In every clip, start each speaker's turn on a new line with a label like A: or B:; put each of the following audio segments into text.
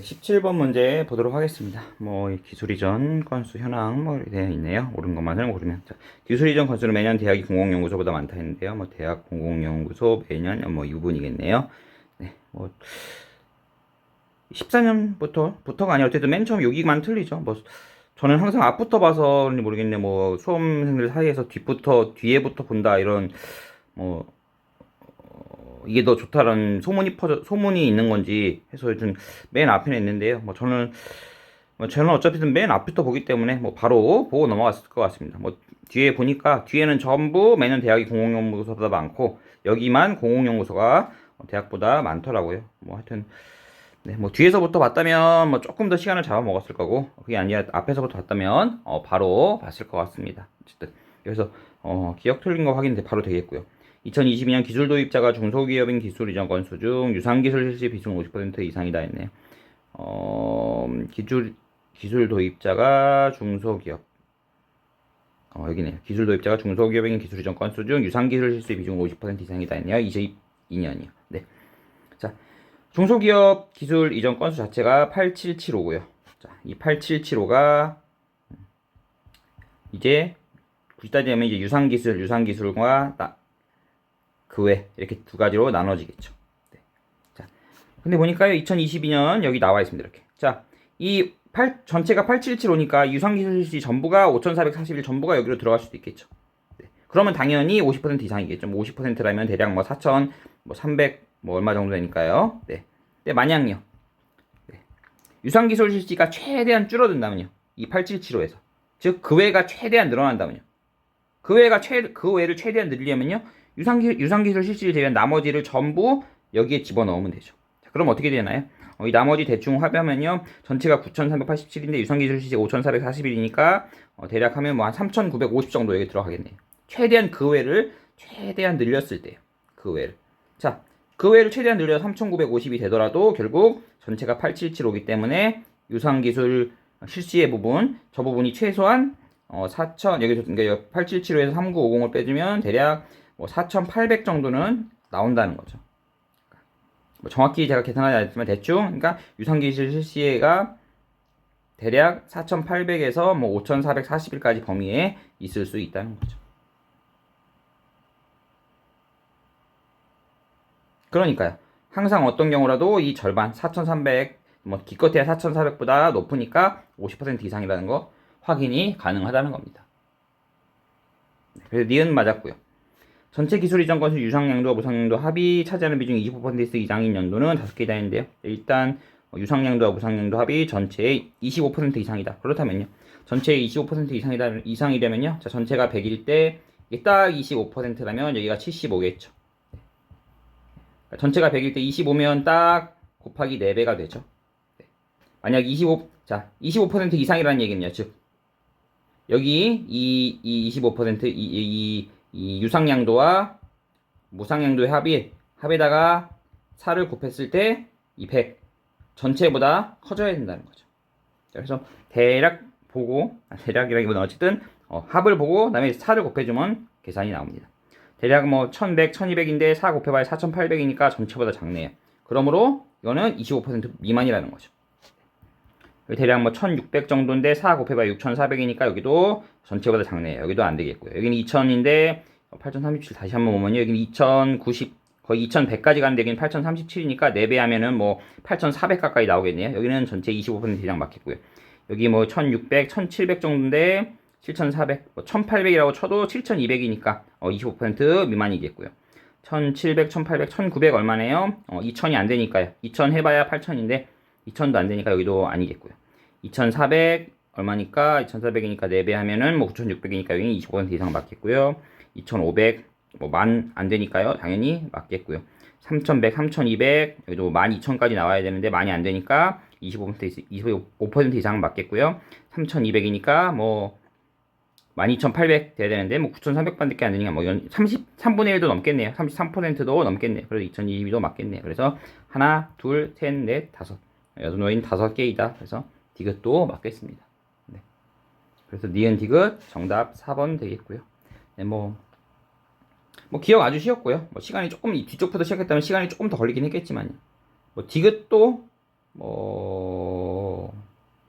A: 17번 문제 보도록 하겠습니다. 뭐이 기술 이전 건수 현황 뭐 되어 있네요. 옳은 것만을 고르면 자, 기술 이전 건수는 매년 대학이 공공연구소보다 많다 했는데요. 뭐 대학 공공연구소 매년 뭐이 부분이겠네요. 네, 뭐 14년부터 부터가 아니라 어쨌든 맨 처음 여기만 틀리죠. 뭐 저는 항상 앞부터 봐서는 모르겠네. 뭐 수험생들 사이에서 뒤부터 뒤에부터 본다 이런 뭐 어, 이게 더 좋다라는 소문이 퍼져 소문이 있는 건지 해서 좀맨 앞에 있는데요. 뭐 저는 뭐 저는 어차피든 맨 앞부터 보기 때문에 뭐 바로 보고 넘어갔을 것 같습니다. 뭐 뒤에 보니까 뒤에는 전부 매년 대학이 공공연구소보다 많고 여기만 공공연구소가 대학보다 많더라고요. 뭐 하여튼 네, 뭐 뒤에서부터 봤다면 뭐 조금 더 시간을 잡아 먹었을 거고 그게 아니라 앞에서부터 봤다면 어, 바로 봤을 것 같습니다. 어쨌든 그래서 어, 기억 틀린 거 확인 바로 되겠고요. 2022년 기술 도입자가 중소기업인 기술 이전 건수 중 유상 기술 실시 비중 50% 이상이다 했네요. 어, 기술 기술 도입자가 중소기업 어, 여기네요. 기술 도입자가 중소기업인 기술 이전 건수 중 유상 기술 실시 비중 50% 이상이다 했네요. 22년이요. 네. 자, 중소기업 기술 이전 건수 자체가 8775고요. 자, 이 8775가 이제 굳이 따지면 이제 유상 기술, 유상 기술과 그 외 이렇게 두 가지로 나눠지겠죠. 네. 자, 근데 보니까요, 2022년 여기 나와 있습니다. 이렇게. 자, 이 8, 전체가 8775니까 유상기술 시 전부가 5441 전부가 여기로 들어갈 수도 있겠죠. 네. 그러면 당연히 50% 이상이겠죠. 뭐 50%라면 대략 뭐 4,000, 뭐 300, 뭐 얼마 정도 되니까요. 네. 근데 만약요. 네. 유상기술 실시가 최대한 줄어든다면요. 이 8775에서. 즉, 그 외가 최대한 늘어난다면요. 그 외가 최, 그 외를 최대한 늘리려면요. 유상기, 유상기술 실시를 제외한 나머지를 전부 여기에 집어넣으면 되죠. 자, 그럼 어떻게 되나요? 어, 이 나머지 대충 합하면요. 전체가 9,387인데 유상기술 실시 5,441이니까 어, 대략 하면 뭐 한 3,950 정도 여기 들어가겠네요. 최대한 그 외를 최대한 늘렸을 때요. 그 외를. 자, 그 외를 최대한 늘려 3,950이 되더라도 결국 전체가 8775이기 때문에 유상기술 실시의 부분, 저 부분이 최소한 어, 4,000, 여기, 그러니까 8775에서 3950을 빼주면 대략 뭐4,800 정도는 나온다는 거죠. 뭐 정확히 제가 계산하지 않았지만 대충, 그러니까 유상기술 실시가 대략 4,800에서 뭐 5,441까지 범위에 있을 수 있다는 거죠. 그러니까요. 항상 어떤 경우라도 이 절반 4,300, 뭐 기껏해야 4,400보다 높으니까 50% 이상이라는 거 확인이 가능하다는 겁니다. 그래서 니은 맞았고요. 전체 기술 이전 건수 유상량도와 무상량도 합이 차지하는 비중 25% 이상인 연도는 5개이다 했는데요. 일단 유상량도와 무상량도 합이 전체의 25% 이상이다. 그렇다면요. 전체의 25% 이상이다, 이상이 되면요. 자, 전체가 100일 때 이게 딱 25%라면 여기가 75겠죠. 전체가 100일 때 25면 딱 곱하기 4배가 되죠. 네. 만약 25, 자, 25% 이상이라는 얘기는요. 즉, 여기 이, 이 25%, 이, 이, 이 유상량도와 무상량도의 합이, 합에다가 4를 곱했을 때 이 100 전체보다 커져야 된다는 거죠. 그래서 대략 보고, 아, 대략이라기보다 어쨌든 어, 합을 보고 그다음에 4를 곱해주면 계산이 나옵니다. 대략 뭐 1100, 1200인데 4 곱해봐야 4800이니까 전체보다 작네요. 그러므로 이거는 25% 미만이라는 거죠. 대략 뭐 1600 정도인데 4 곱해봐야 6400이니까 여기도 전체보다 작네요. 여기도 안 되겠고요. 여기는 2000인데 8037 다시 한번 보면요. 여기는 2090 거의 2100까지 가는데 여기는 8037이니까 4배 하면은 뭐 8400 가까이 나오겠네요. 여기는 전체 25% 대략 맞겠고요. 여기 뭐 1600, 1700 정도인데 7,400, 뭐 1,800이라고 쳐도 7,200이니까 어, 25% 미만이겠고요. 1,700, 1,800, 1,900 얼마네요? 어, 2,000이 안 되니까요. 2,000 해봐야 8,000인데 2,000도 안 되니까 여기도 아니겠고요. 2,400 얼마니까 2,400이니까 4배 하면은 뭐 9,600이니까 여기 25% 이상 맞겠고요. 2,500 뭐 만 안 되니까요. 당연히 맞겠고요. 3,100, 3,200 여기도 12,000까지 나와야 되는데 많이 안 되니까 25% 25% 이상 맞겠고요. 3,200이니까 뭐 12,800 돼야 되는데 뭐 9,300반밖에 안 되니까 뭐 이건 33분의 1도 넘겠네요. 33%도 넘겠네요. 그래서 2022도 맞겠네요. 그래서 하나, 둘, 셋, 넷, 다섯. 여섯 노인 다섯 개이다. 그래서 디귿도 맞겠습니다. 네. 그래서 니은 디귿 정답 4번 되겠고요. 네, 뭐, 뭐 기억 아주 쉬웠고요. 뭐 시간이 조금 이 뒤쪽부터 시작했다면 시간이 조금 더 걸리긴 했겠지만요. 뭐 디귿도 뭐,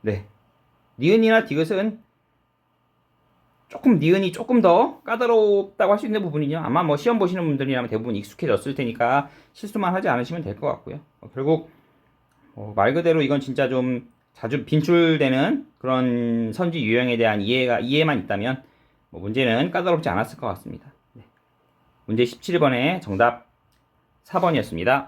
A: 네. 니은이나 디귿은 조금 니은이 조금 더 까다롭다고 할 수 있는 부분이요. 아마 뭐 시험 보시는 분들이라면 대부분 익숙해졌을 테니까 실수만 하지 않으시면 될 것 같고요. 어, 결국 어, 말 그대로 이건 진짜 좀 자주 빈출되는 그런 선지 유형에 대한 이해가 이해만 있다면 뭐 문제는 까다롭지 않았을 것 같습니다. 네. 문제 17번의 정답 4번이었습니다.